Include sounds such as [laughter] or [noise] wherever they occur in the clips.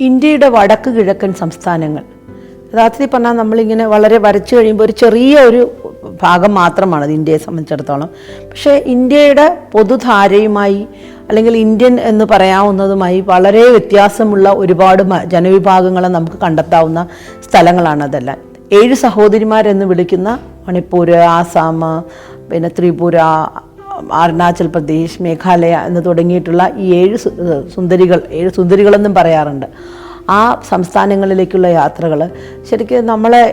ഇന്ത്യയുടെ വടക്ക് കിഴക്കൻ സംസ്ഥാനങ്ങൾ. യഥാർത്ഥത്തിൽ പറഞ്ഞാൽ നമ്മളിങ്ങനെ വളരെ വരച്ചു കഴിയുമ്പോൾ ഒരു ചെറിയ ഒരു ഭാഗം മാത്രമാണ് അത് ഇന്ത്യയെ സംബന്ധിച്ചിടത്തോളം. പക്ഷേ ഇന്ത്യയുടെ പൊതുധാരയുമായി അല്ലെങ്കിൽ ഇന്ത്യൻ എന്ന് പറയാവുന്നതുമായി വളരെ വ്യത്യാസമുള്ള ഒരുപാട് ജനവിഭാഗങ്ങളെ നമുക്ക് കണ്ടെത്താവുന്ന സ്ഥലങ്ങളാണ് അതെല്ലാം. ഏഴ് സഹോദരിമാരെന്ന് വിളിക്കുന്ന മണിപ്പൂർ ആസാം പിന്നെ ത്രിപുര അരുണാചൽ പ്രദേശ് മേഘാലയ എന്ന് തുടങ്ങിയിട്ടുള്ള ഈ ഏഴ് സുന്ദരികൾ ഏഴ് സുന്ദരികളെന്നും പറയാറുണ്ട്. ആ സംസ്ഥാനങ്ങളിലേക്കുള്ള യാത്രകൾ ശരിക്കും നമ്മളെ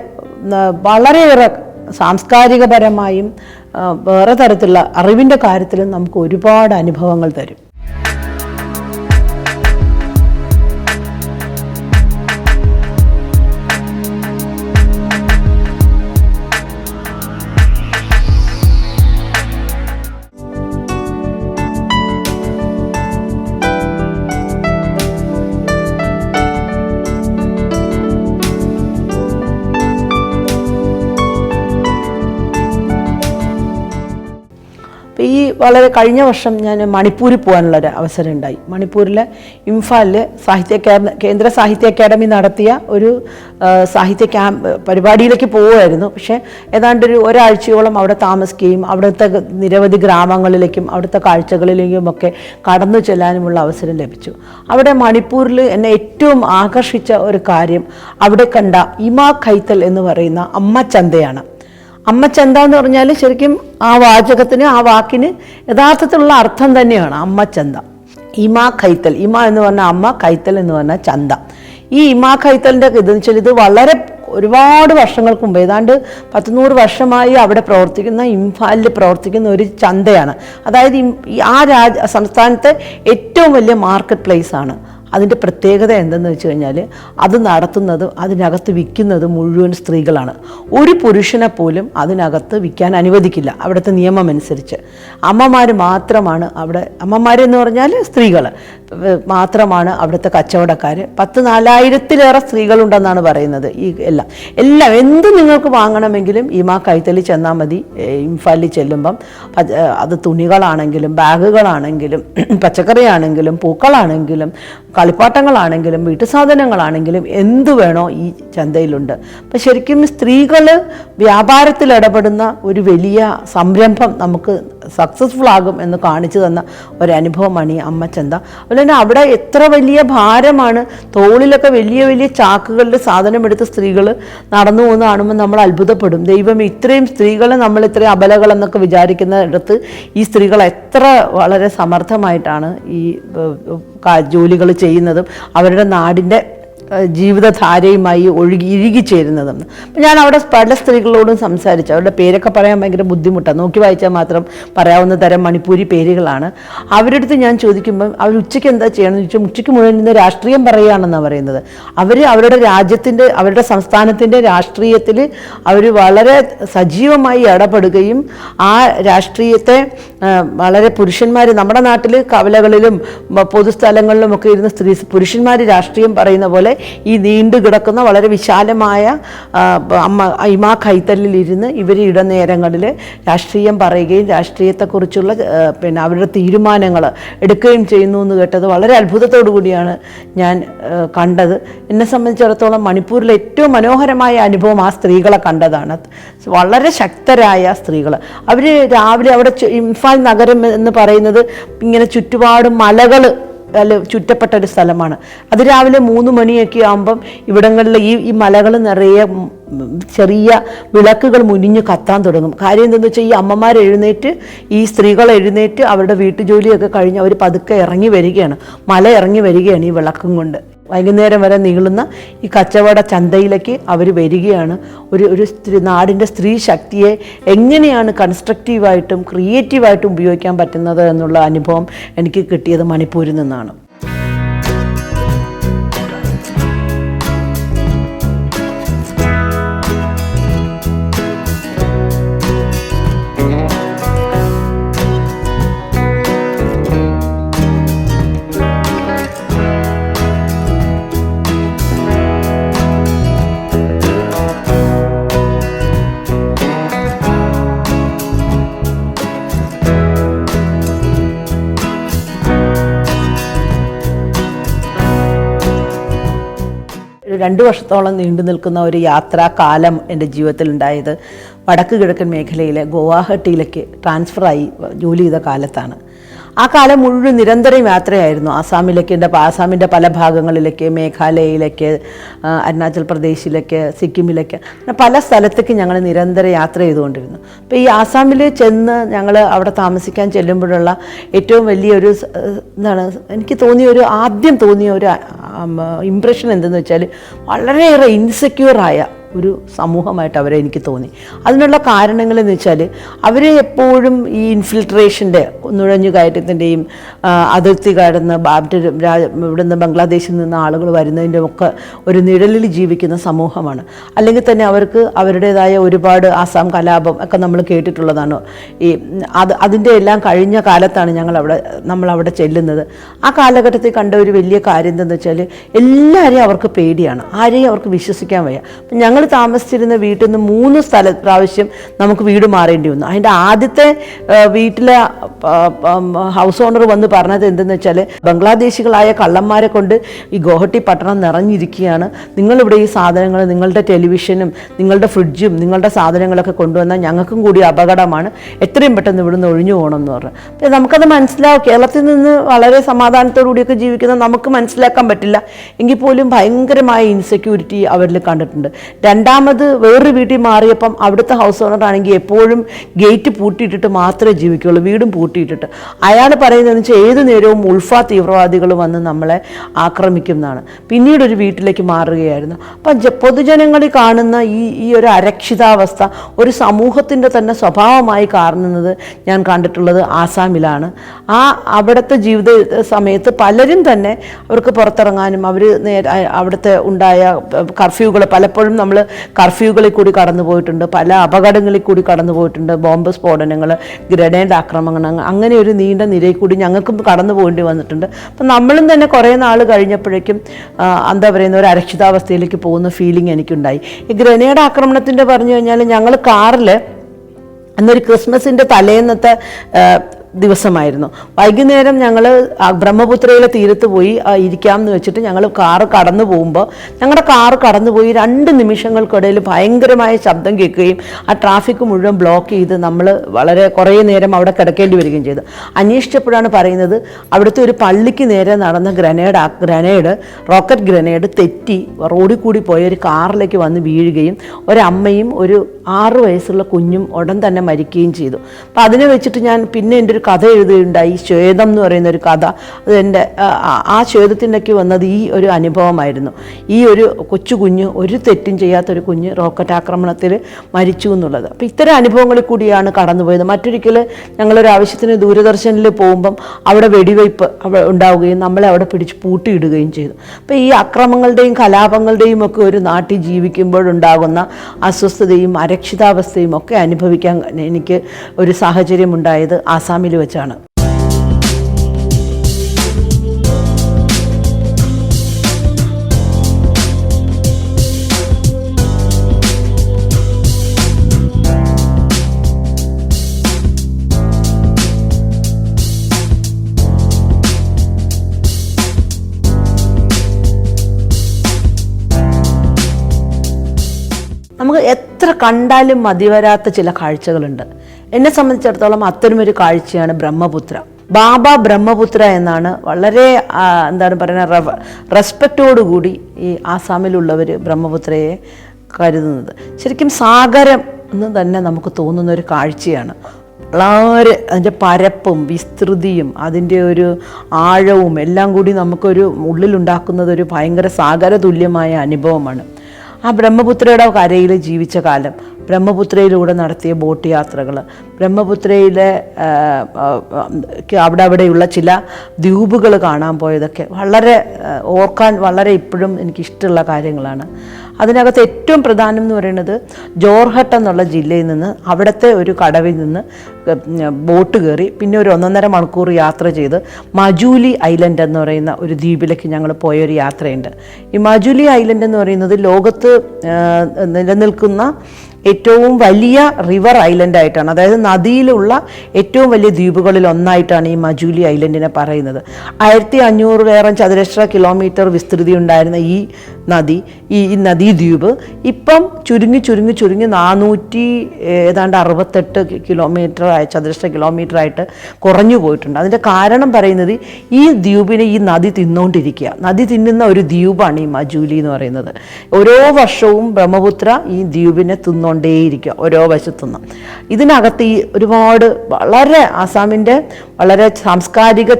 വളരെയേറെ സാംസ്കാരികപരമായും വേറെ തരത്തിലുള്ള അറിവിന്റെ കാര്യത്തിലും നമുക്ക് ഒരുപാട് അനുഭവങ്ങൾ തരും. വളരെ കഴിഞ്ഞ വർഷം ഞാൻ മണിപ്പൂരിൽ പോകാനുള്ളൊരു അവസരം ഉണ്ടായി മണിപ്പൂരിലെ ഇംഫാലിൽ സാഹിത്യ കേന്ദ്ര സാഹിത്യ അക്കാദമി നടത്തിയ ഒരു സാഹിത്യ ക്യാമ്പ് പരിപാടിയിലേക്ക് പോവുമായിരുന്നു പക്ഷേ ഏതാണ്ട് ഒരു ഒരാഴ്ചയോളം അവിടെ താമസിക്കുകയും അവിടുത്തെ നിരവധി ഗ്രാമങ്ങളിലേക്കും അവിടുത്തെ കാഴ്ചകളിലേക്കും ഒക്കെ കടന്നു ചെല്ലാനുമുള്ള അവസരം ലഭിച്ചു. അവിടെ മണിപ്പൂരിൽ എന്നെ ഏറ്റവും ആകർഷിച്ച ഒരു കാര്യം അവിടെ കണ്ട ഇമാ ഖൈത്തൽ എന്ന് പറയുന്ന അമ്മ ചന്തയാണ്. അമ്മ ചന്ത എന്ന് പറഞ്ഞാൽ ശരിക്കും ആ വാചകത്തിന് ആ വാക്കിന് യഥാർത്ഥത്തിലുള്ള അർത്ഥം തന്നെയാണ് അമ്മ ചന്ത. ഇമാ കൈത്തൽ. ഇമ എന്ന് പറഞ്ഞാൽ അമ്മ കൈത്തൽ എന്ന് പറഞ്ഞാൽ ചന്ത. ഈ ഇമാ കൈത്തലിന്റെ ഇതെന്ന് വെച്ചാൽ ഇത് വളരെ ഒരുപാട് വർഷങ്ങൾക്ക് മുമ്പ് ഏതാണ്ട് പത്തുനൂറ് വർഷമായി അവിടെ പ്രവർത്തിക്കുന്ന ഇംഫാലിൽ പ്രവർത്തിക്കുന്ന ഒരു ചന്തയാണ്. അതായത് ആ രാജ സംസ്ഥാനത്തെ ഏറ്റവും വലിയ മാർക്കറ്റ് പ്ലേസ് ആണ് അതിന്റെ പ്രത്യേകത എന്തെന്ന് വെച്ച് കഴിഞ്ഞാൽ അത് നടത്തുന്നത് അതിനകത്ത് വിൽക്കുന്നത് മുഴുവൻ സ്ത്രീകളാണ്. ഒരു പുരുഷനെ പോലും അതിനകത്ത് വിൽക്കാൻ അനുവദിക്കില്ല അവിടുത്തെ നിയമം അനുസരിച്ച്. അമ്മമാർ മാത്രമാണ് അവിടെ അമ്മമാരെന്ന് പറഞ്ഞാൽ സ്ത്രീകൾ മാത്രമാണ് അവിടുത്തെ കച്ചവടക്കാർ പത്ത് നാലായിരത്തിലേറെ സ്ത്രീകളുണ്ടെന്നാണ് പറയുന്നത് ഈ എല്ലാം. എല്ലാം എന്ത് നിങ്ങൾക്ക് വാങ്ങണമെങ്കിലും ഇമാ കൈത്തലി ചെന്നാൽ മതി. ഇംഫാലിൽ ചെല്ലുമ്പം അത് തുണികളാണെങ്കിലും ബാഗുകളാണെങ്കിലും [clears throat] പച്ചക്കറിയാണെങ്കിലും പൂക്കളാണെങ്കിലും കളിപ്പാട്ടങ്ങളാണെങ്കിലും വീട്ടുസാധനങ്ങളാണെങ്കിലും എന്തു വേണോ ഈ ചന്തയിലുണ്ട്. അപ്പം ശരിക്കും സ്ത്രീകൾ വ്യാപാരത്തിൽ ഇടപെടുന്ന ഒരു വലിയ സംരംഭം നമുക്ക് സക്സസ്ഫുൾ ആകും എന്ന് കാണിച്ചു തന്ന ഒരു അനുഭവമാണ് ഈ അമ്മച്ചന്ത അതുപോലെ തന്നെ അവിടെ എത്ര വലിയ ഭാരമാണ് തോളിലൊക്കെ വലിയ വലിയ ചാക്കുകളിൽ സാധനം എടുത്ത് സ്ത്രീകൾ നടന്നു പോകുന്ന കാണുമ്പോൾ നമ്മൾ അത്ഭുതപ്പെടും. ദൈവം ഇത്രയും സ്ത്രീകളെ നമ്മൾ ഇത്രയും അബലകളെന്നൊക്കെ വിചാരിക്കുന്നിടത്ത് ഈ സ്ത്രീകൾ എത്ര വളരെ സമർത്ഥമായിട്ടാണ് ഈ ജോലികൾ ചെയ്യുന്നതും അവരുടെ നാടിന്റെ ജീവിതധാരയുമായി ഒഴുകി അപ്പം ഞാൻ അവിടെ പല സ്ത്രീകളോടും സംസാരിച്ചു. അവരുടെ പേരൊക്കെ പറയാൻ ഭയങ്കര ബുദ്ധിമുട്ടാണ് നോക്കി വായിച്ചാൽ മാത്രം പറയാവുന്ന തരം മണിപ്പൂരി പേരുകളാണ്. അവരുടെ അടുത്ത് ഞാൻ ചോദിക്കുമ്പം അവർ ഉച്ചയ്ക്ക് എന്താ ചെയ്യണമെന്ന് ചോദിച്ചാൽ ഉച്ചയ്ക്ക് മുഴുവൻ രാഷ്ട്രീയം പറയുകയാണെന്നാണ് പറയുന്നത്. അവർ അവരുടെ രാജ്യത്തിന്റെ അവരുടെ സംസ്ഥാനത്തിന്റെ രാഷ്ട്രീയത്തിൽ അവർ വളരെ സജീവമായി ഇടപെടുകയും ആ രാഷ്ട്രീയത്തെ വളരെ പുരുഷന്മാർ നമ്മുടെ നാട്ടിൽ കവലകളിലും പൊതുസ്ഥലങ്ങളിലും ഒക്കെ ഇരുന്ന് സ്ത്രീ പുരുഷന്മാർ രാഷ്ട്രീയം പറയുന്ന പോലെ ഈ നീണ്ടു കിടക്കുന്ന വളരെ വിശാലമായ അമ്മ ഇമാ കൈത്തല്ലിലിരുന്ന് ഇവർ ഇടനേരങ്ങളിൽ രാഷ്ട്രീയം പറയുകയും രാഷ്ട്രീയത്തെക്കുറിച്ചുള്ള പിന്നെ അവരുടെ തീരുമാനങ്ങൾ എടുക്കുകയും ചെയ്യുന്നു എന്ന് കേട്ടത് വളരെ അത്ഭുതത്തോടു കൂടിയാണ് ഞാൻ കണ്ടത്. എന്നെ സംബന്ധിച്ചിടത്തോളം മണിപ്പൂരിലെ ഏറ്റവും മനോഹരമായ അനുഭവം ആ സ്ത്രീകളെ കണ്ടതാണ്. വളരെ ശക്തരായ സ്ത്രീകൾ അവർ രാവിലെ അവിടെ ചു- ഇംഫാൽ നഗരം എന്ന് പറയുന്നത് ഇങ്ങനെ ചുറ്റുപാടും മലകൾ അല്ല ചുറ്റപ്പെട്ട ഒരു സ്ഥലമാണ്. അത് രാവിലെ മൂന്ന് മണിയൊക്കെ ആകുമ്പം ഇവിടങ്ങളിൽ ഈ ഈ മലകൾ നിറയെ ചെറിയ വിളക്കുകൾ മുനിഞ്ഞ് കത്താൻ തുടങ്ങും. കാര്യം എന്തെന്ന് വെച്ചാൽ ഈ അമ്മമാർ എഴുന്നേറ്റ് ഈ സ്ത്രീകൾ എഴുന്നേറ്റ് അവരുടെ വീട്ടുജോലിയൊക്കെ കഴിഞ്ഞ് അവർ പതുക്കെ ഇറങ്ങി വരികയാണ്. മല ഇറങ്ങി വരികയാണ് ഈ വിളക്കും കൊണ്ട്. വൈകുന്നേരം വരെ നീളുന്ന ഈ കച്ചവട ചന്തയിലേക്ക് അവർ വരികയാണ്. ഒരു ഒരു സ്ത്രീ നാടിന്റെ സ്ത്രീ ശക്തിയെ എങ്ങനെയാണ് കൺസ്ട്രക്റ്റീവായിട്ടും ക്രിയേറ്റീവായിട്ടും ഉപയോഗിക്കാൻ പറ്റുന്നത് എന്നുള്ള അനുഭവം എനിക്ക് കിട്ടിയത് മണിപ്പൂരിൽ നിന്നാണ്. രണ്ട് വർഷത്തോളം നീണ്ടു നിൽക്കുന്ന ഒരു യാത്രാ കാലം എന്റെ ജീവിതത്തിൽ ഉണ്ടായത് വടക്ക് കിഴക്കൻ മേഖലയിലെ ഗുവാഹട്ടിയിലേക്ക് ട്രാൻസ്ഫറായി ജോലി ചെയ്ത കാലത്താണ്. ആ കാലം മുഴുവൻ നിരന്തരം യാത്രയായിരുന്നു. ആസാമിലേക്ക് ആസാമിന്റെ പല ഭാഗങ്ങളിലേക്ക് മേഘാലയയിലേക്ക് അരുണാചൽ പ്രദേശിലേക്ക് സിക്കിമിലേക്ക് പല സ്ഥലത്തേക്ക് ഞങ്ങൾ നിരന്തരം യാത്ര ചെയ്തുകൊണ്ടിരുന്നു. അപ്പോൾ ഈ ആസാമിൽ ചെന്ന് ഞങ്ങൾ അവിടെ താമസിക്കാൻ ചെല്ലുമ്പോഴുള്ള ഏറ്റവും വലിയൊരു എന്താണ് എനിക്ക് തോന്നിയ ഒരു ആദ്യം തോന്നിയ ഒരു ഇമ്പ്രഷൻ എന്തെന്ന് വെച്ചാൽ വളരെയേറെ ഇൻസെക്യൂറായ ഒരു സമൂഹമായിട്ട് അവരെ എനിക്ക് തോന്നി. അതിനുള്ള കാരണങ്ങൾ കാരണങ്ങളെന്ന് വെച്ചാൽ അവരെ എപ്പോഴും ഈ ഇൻഫിൽട്രേഷന്റെ നുഴഞ്ഞു കയറ്റത്തിന്റെയും അതിർത്തി കടന്ന് ബാബ്റ്റ് രാജ ഇവിടുന്ന് ബംഗ്ലാദേശിൽ നിന്ന് ആളുകൾ വരുന്നതിന്റെ ഒക്കെ ഒരു നിഴലിൽ ജീവിക്കുന്ന സമൂഹമാണ്. അല്ലെങ്കിൽ തന്നെ അവർക്ക് അവരുടേതായ ഒരുപാട് ആസാം കലാപം ഒക്കെ നമ്മൾ കേട്ടിട്ടുള്ളതാണ്. ഈ അത് അതിന്റെ എല്ലാം കഴിഞ്ഞ കാലത്താണ് ഞങ്ങൾ അവിടെ നമ്മൾ അവിടെ ചെല്ലുന്നത്. ആ കാലഘട്ടത്തിൽ കണ്ട ഒരു വലിയ കാര്യം എന്തെന്ന് വെച്ചാൽ എല്ലാവരെയും അവർക്ക് പേടിയാണ്. ആരെയും അവർക്ക് വിശ്വസിക്കാൻ വയ്യ. ഞങ്ങൾ താമസിച്ചിരുന്ന വീട്ടിൽ നിന്ന് മൂന്ന് സ്ഥല പ്രാവശ്യം നമുക്ക് വീട് മാറേണ്ടി വന്നു. അതിന്റെ ആദ്യത്തെ വീട്ടിലെ ഹൗസ് ഓണർ വന്ന് പറഞ്ഞത് എന്തെന്ന് വെച്ചാൽ ബംഗ്ലാദേശികളായ കള്ളന്മാരെ കൊണ്ട് ഈ ഗോഹട്ടി പട്ടണം നിറഞ്ഞിരിക്കുകയാണ്. നിങ്ങളിവിടെ ഈ സാധനങ്ങൾ നിങ്ങളുടെ ടെലിവിഷനും നിങ്ങളുടെ ഫ്രിഡ്ജും നിങ്ങളുടെ സാധനങ്ങളൊക്കെ കൊണ്ടുവന്നാൽ ഞങ്ങൾക്കും കൂടി അപകടമാണ്. എത്രയും പെട്ടെന്ന് ഇവിടുന്ന് ഒഴിഞ്ഞു പോകണം എന്ന് പറഞ്ഞു. നമുക്കത് മനസ്സിലാവും. കേരളത്തിൽ നിന്ന് വളരെ സമാധാനത്തോടു കൂടിയൊക്കെ ജീവിക്കുന്ന നമുക്ക് മനസ്സിലാക്കാൻ പറ്റില്ല. എങ്കിൽ പോലും ഭയങ്കരമായ ഇൻസെക്യൂരിറ്റി അവരിൽ കണ്ടിട്ടുണ്ട്. രണ്ടാമത് വേറൊരു വീട്ടിൽ മാറിയപ്പം അവിടുത്തെ ഹൗസ് ഓണർ ആണെങ്കിൽ എപ്പോഴും ഗേറ്റ് പൂട്ടിയിട്ടിട്ട് മാത്രമേ ജീവിക്കുകയുള്ളൂ വീടും പൂട്ടിയിട്ടിട്ട്. അയാൾ പറയുന്നതെന്ന് വെച്ചാൽ ഏത് നേരവും ഉൾഫ തീവ്രവാദികൾ വന്ന് നമ്മളെ ആക്രമിക്കുന്നതാണ്. പിന്നീട് ഒരു വീട്ടിലേക്ക് മാറുകയായിരുന്നു. അപ്പം പൊതുജനങ്ങളിൽ കാണുന്ന ഈ ഈ ഒരു അരക്ഷിതാവസ്ഥ ഒരു സമൂഹത്തിന്റെ തന്നെ സ്വഭാവമായി കാണുന്നത് ഞാൻ കണ്ടിട്ടുള്ളത് ആസാമിലാണ്. ആ അവിടുത്തെ ജീവിത സമയത്ത് പലരും തന്നെ അവർക്ക് പുറത്തിറങ്ങാനും അവർ നേരെ അവിടുത്തെ ഉണ്ടായ കർഫ്യൂകൾ പലപ്പോഴും നമ്മൾ കർഫ്യൂകളിൽ കൂടി കടന്നു പോയിട്ടുണ്ട്. പല അപകടങ്ങളിൽ കൂടി കടന്നു പോയിട്ടുണ്ട്. ബോംബ് സ്ഫോടനങ്ങൾ ഗ്രനേഡ് ആക്രമണങ്ങൾ അങ്ങനെ ഒരു നീണ്ട നിരയിൽ കൂടി ഞങ്ങൾക്കും കടന്നു പോകേണ്ടി വന്നിട്ടുണ്ട്. അപ്പം നമ്മളും തന്നെ കുറേ നാൾ കഴിഞ്ഞപ്പോഴേക്കും എന്താ പറയുന്ന ഒരു അരക്ഷിതാവസ്ഥയിലേക്ക് പോകുന്ന ഫീലിംഗ് എനിക്കുണ്ടായി. ഈ ഗ്രനേഡ് ആക്രമണത്തിന്റെ പറഞ്ഞു കഴിഞ്ഞാൽ ഞങ്ങൾ കാറിൽ അന്നൊരു ക്രിസ്മസിന്റെ തലേന്നത്തെ ദിവസമായിരുന്നു. വൈകുന്നേരം ഞങ്ങൾ ബ്രഹ്മപുത്രയിലെ തീരത്ത് പോയി ഇരിക്കാം ഇരിക്കാമെന്ന് വെച്ചിട്ട് ഞങ്ങൾ കാറ് കടന്നു പോകുമ്പോൾ ഞങ്ങളുടെ കാറ് കടന്നു പോയി രണ്ട് നിമിഷങ്ങൾക്കിടയിൽ ഭയങ്കരമായ ശബ്ദം കേൾക്കുകയും ആ ട്രാഫിക് മുഴുവൻ ബ്ലോക്ക് ചെയ്ത് നമ്മൾ വളരെ കുറേ നേരം അവിടെ കിടക്കേണ്ടി വരികയും ചെയ്തു. അന്വേഷിച്ചപ്പോഴാണ് പറയുന്നത് അവിടുത്തെ ഒരു പള്ളിക്ക് നേരെ നടന്ന ഗ്രനേഡ് ഗ്രനേഡ് റോക്കറ്റ് ഗ്രനേഡ് തെറ്റി റോഡിൽ കൂടി പോയ ഒരു കാറിലേക്ക് വന്ന് വീഴുകയും ഒരമ്മയും ഒരു ആറ് വയസ്സുള്ള കുഞ്ഞും ഉടൻ തന്നെ മരിക്കുകയും ചെയ്തു. അപ്പം അതിനെ വെച്ചിട്ട് ഞാൻ പിന്നെ എന്റെ ഒരു കഥ എഴുതുകയുണ്ടായി ശ്വേതം എന്ന് പറയുന്ന ഒരു കഥ. അത് എന്റെ ആ, ശ്വേതത്തിന്റെയൊക്കെ വന്നത് ഈ ഒരു അനുഭവമായിരുന്നു. ഈ ഒരു കൊച്ചു കുഞ്ഞ് ഒരു തെറ്റും ചെയ്യാത്തൊരു കുഞ്ഞ് റോക്കറ്റ് ആക്രമണത്തിൽ മരിച്ചു എന്നുള്ളത്. അപ്പോൾ ഇത്തരം അനുഭവങ്ങളിൽ കൂടിയാണ് കടന്നുപോയത്. മറ്റൊരിക്കൽ ഞങ്ങളൊരു ആവശ്യത്തിന് ദൂരദർശനിൽ പോകുമ്പം അവിടെ വെടിവയ്പ്പ് ഉണ്ടാവുകയും നമ്മളെ അവിടെ പിടിച്ച് പൂട്ടിയിടുകയും ചെയ്തു. അപ്പോൾ ഈ അക്രമങ്ങളുടെയും കലാപങ്ങളുടെയും ഒക്കെ ഒരു നാട്ടിൽ ജീവിക്കുമ്പോഴുണ്ടാകുന്ന അസ്വസ്ഥതയും അരക്ഷിതാവസ്ഥയും ഒക്കെ അനുഭവിക്കാൻ എനിക്ക് ഒരു സാഹചര്യം ഉണ്ടായത് ആസാമിൽ വെച്ചാണ്. നമുക്ക് എത്ര കണ്ടാലും മതിവരാത്ത ചില കാഴ്ചകളുണ്ട്. എന്നെ സംബന്ധിച്ചിടത്തോളം അത്തരമൊരു കാഴ്ചയാണ് ബ്രഹ്മപുത്ര. ബാബ ബ്രഹ്മപുത്ര എന്നാണ് വളരെ എന്താണ് പറയുന്നത് റെസ്പെക്റ്റോടുകൂടി ഈ ആസാമിലുള്ളവർ ബ്രഹ്മപുത്രയെ കരുതുന്നത്. ശരിക്കും സാഗരം എന്ന് തന്നെ നമുക്ക് തോന്നുന്ന ഒരു കാഴ്ചയാണ്. വളരെ അതിന്റെ പരപ്പും വിസ്തൃതിയും അതിന്റെ ഒരു ആഴവും എല്ലാം കൂടി നമുക്കൊരു ഉള്ളിലുണ്ടാക്കുന്നത് ഒരു ഭയങ്കര സാഗര തുല്യമായ അനുഭവമാണ്. ആ ബ്രഹ്മപുത്രയുടെ കരയിൽ ജീവിച്ച കാലം ബ്രഹ്മപുത്രയിലൂടെ നടത്തിയ ബോട്ട് യാത്രകൾ ബ്രഹ്മപുത്രയിലെ അവിടെ അവിടെയുള്ള ചില ദ്വീപുകൾ കാണാൻ പോയതൊക്കെ വളരെ ഓർക്കാൻ വളരെ ഇപ്പോഴും എനിക്കിഷ്ടമുള്ള കാര്യങ്ങളാണ്. അതിനകത്ത് ഏറ്റവും പ്രധാനം എന്ന് പറയുന്നത് ജോർഹട്ട് എന്നുള്ള ജില്ലയിൽ നിന്ന് അവിടുത്തെ ഒരു കടവിൽ നിന്ന് ബോട്ട് കയറി പിന്നെ ഒരു ഒന്നൊന്നര മണിക്കൂർ യാത്ര ചെയ്ത് മജൂലി ഐലൻഡ് എന്ന് പറയുന്ന ഒരു ദ്വീപിലേക്ക് ഞങ്ങൾ പോയൊരു യാത്രയുണ്ട്. ഈ മജൂലി ഐലൻഡ് എന്ന് പറയുന്നത് ലോകത്ത് നിലനിൽക്കുന്ന ഏറ്റവും വലിയ റിവർ ഐലൻഡ് ആയിട്ടാണ്. അതായത് നദിയിലുള്ള ഏറ്റവും വലിയ ദ്വീപുകളിൽ ഒന്നായിട്ടാണ് ഈ മജൂലി ഐലൻഡിനെ പറയുന്നത്. ആയിരത്തി അഞ്ഞൂറിലേറെ ചതുരശ്ര കിലോമീറ്റർ വിസ്തൃതി ഉണ്ടായിരുന്ന ഈ നദി ഈ നദീദ്വീപ് ഇപ്പം ചുരുങ്ങി ചുരുങ്ങി ചുരുങ്ങി നാനൂറ്റി ഏതാണ്ട് അറുപത്തെട്ട് കിലോമീറ്റർ ചതുരശ്ര കിലോമീറ്റർ ആയിട്ട് കുറഞ്ഞു പോയിട്ടുണ്ട്. അതിന്റെ കാരണം പറയുന്നത് ഈ ദ്വീപിനെ ഈ നദി തിന്നുകൊണ്ടിരിക്കുക നദി തിന്നുന്ന ഒരു ദ്വീപാണ് ഈ മജൂലി എന്ന് പറയുന്നത്. ഓരോ വർഷവും ബ്രഹ്മപുത്ര ഈ ദ്വീപിനെ തിന്നുകൊണ്ടേയിരിക്കുക ഓരോ വശത്തുനിന്ന്. ഇതിനകത്ത് ഈ ഒരുപാട് വളരെ ആസാമിന്റെ വളരെ സാംസ്കാരിക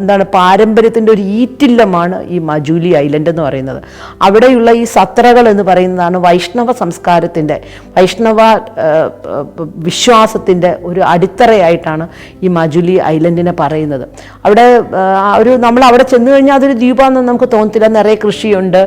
എന്താണ് പാരമ്പര്യത്തിന്റെ ഒരു ഈറ്റില്ലമാണ് ഈ മജൂലി ഐലൻഡ് എന്ന് പറയുന്നത്. അവിടെയുള്ള ഈ സത്രകൾ എന്ന് പറയുന്നതാണ് വൈഷ്ണവ സംസ്കാരത്തിന്റെ വൈഷ്ണവ വിശ്വാസത്തിന്റെ ഒരു അടിത്തറയായിട്ടാണ് ഈ മജുലി ഐലൻഡിനെ പറയുന്നത്. അവിടെ ഒരു നമ്മൾ അവിടെ ചെന്ന് കഴിഞ്ഞാൽ അതൊരു ദ്വീപാണെന്ന് നമുക്ക് തോന്നത്തില്ല. നിറയെ കൃഷിയുണ്ട്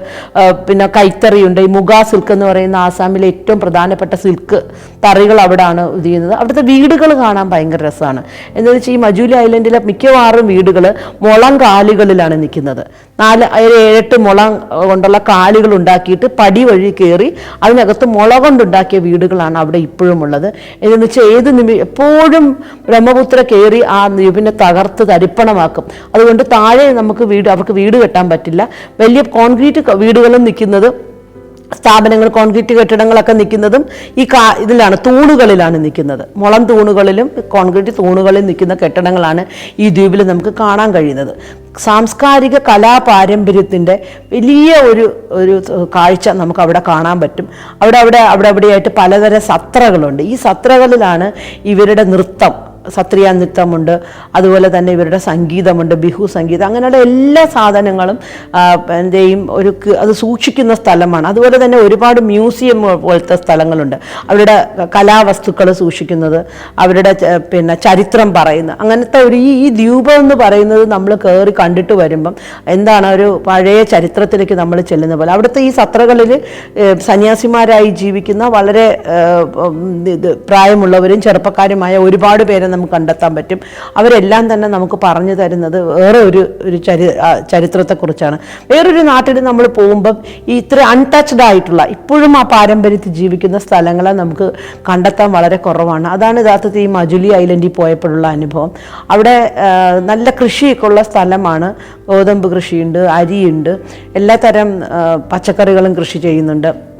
പിന്നെ കൈത്തറിയുണ്ട്. ഈ മുഗാ സിൽക്ക് എന്ന് പറയുന്ന ആസാമിലെ ഏറ്റവും പ്രധാനപ്പെട്ട സിൽക്ക് തറികൾ അവിടെയാണ് ഇത് ചെയ്യുന്നത്. അവിടുത്തെ വീടുകൾ കാണാൻ ഭയങ്കര രസമാണ്. എന്ന് വെച്ചാൽ ഈ മജൂലി ഐലൻഡിലെ മിക്കവാറും വീടുകൾ മുളം കാലുകളിലാണ് നിൽക്കുന്നത്. നാല് ഏഴെട്ട് മുളം കൊണ്ടുള്ള കാലുകൾ ഉണ്ടാക്കിയിട്ട് പടി വഴി കയറി അതിനകത്ത് മുള കൊണ്ടുണ്ടാക്കിയ വീടുകളാണ് അവിടെ ഇപ്പോഴും ഉള്ളത് എന്ന് വെച്ചാൽ ഏത് നിമി എപ്പോഴും ബ്രഹ്മപുത്ര കയറി ആ ദ്വീപിനെ തകർത്ത് തരിപ്പണമാക്കും. അതുകൊണ്ട് താഴെ നമുക്ക് വീട് അവർക്ക് വീട് കെട്ടാൻ പറ്റില്ല. വലിയ കോൺക്രീറ്റ് വീടുകളും നിൽക്കുന്നത് സ്ഥാപനങ്ങൾ കോൺക്രീറ്റ് കെട്ടിടങ്ങളൊക്കെ നിൽക്കുന്നതും ഈ കാ ഇതിലാണ് തൂണുകളിലാണ് നിൽക്കുന്നത്. മുളം തൂണുകളിലും കോൺക്രീറ്റ് തൂണുകളിൽ നിൽക്കുന്ന കെട്ടിടങ്ങളാണ് ഈ ദ്വീപിൽ നമുക്ക് കാണാൻ കഴിയുന്നത്. സാംസ്കാരിക കലാപാരമ്പര്യത്തിന്റെ വലിയ ഒരു ഒരു കാഴ്ച നമുക്ക് അവിടെ കാണാൻ പറ്റും. അവിടെ അവിടെ അവിടെ അവിടെയായിട്ട് പലതരം സത്രകളുണ്ട്. ഈ സത്രകളിലാണ് ഇവരുടെ നൃത്തം. സത്രിയ നൃത്തമുണ്ട് അതുപോലെ തന്നെ ഇവരുടെ സംഗീതമുണ്ട് ബിഹു സംഗീതം അങ്ങനെയുള്ള എല്ലാ സാധനങ്ങളും എന്റെയും ഒരു അത് സൂക്ഷിക്കുന്ന സ്ഥലമാണ്. അതുപോലെ തന്നെ ഒരുപാട് മ്യൂസിയം പോലത്തെ സ്ഥലങ്ങളുണ്ട്. അവരുടെ കലാവസ്തുക്കൾ സൂക്ഷിക്കുന്നത് അവരുടെ പിന്നെ ചരിത്രം പറയുന്ന അങ്ങനത്തെ ഒരു ഈ ദ്വീപം എന്ന് പറയുന്നത് നമ്മൾ കയറി കണ്ടിട്ട് വരുമ്പം എന്താണ് ഒരു പഴയ ചരിത്രത്തിലേക്ക് നമ്മൾ ചെല്ലുന്ന പോലെ. അവിടുത്തെ ഈ സത്രകളിൽ സന്യാസിമാരായി ജീവിക്കുന്ന വളരെ പ്രായമുള്ളവരും ചെറുപ്പക്കാരുമായ ഒരുപാട് പേരെ നമുക്ക് കണ്ടെത്താൻ പറ്റും. അവരെല്ലാം തന്നെ നമുക്ക് പറഞ്ഞു തരുന്നത് വേറെ ഒരു ഒരു ചരി ചരിത്രത്തെക്കുറിച്ചാണ്. വേറൊരു നാട്ടിൽ നമ്മൾ പോകുമ്പം ഈ ഇത്ര അൺടച്ച്ഡ് ആയിട്ടുള്ള ഇപ്പോഴും ആ പാരമ്പര്യത്തിൽ ജീവിക്കുന്ന സ്ഥലങ്ങളെ നമുക്ക് കണ്ടെത്താൻ വളരെ കുറവാണ്. അതാണ് യഥാർത്ഥത്തിൽ ഈ മജുലി ഐലൻഡിൽ പോയപ്പോഴുള്ള അനുഭവം. അവിടെ നല്ല കൃഷിയൊക്കെ ഉള്ള സ്ഥലമാണ്. ഗോതമ്പ് കൃഷിയുണ്ട് അരിയുണ്ട്. എല്ലാത്തരം പച്ചക്കറികളും കൃഷി ചെയ്യുന്നുണ്ട്.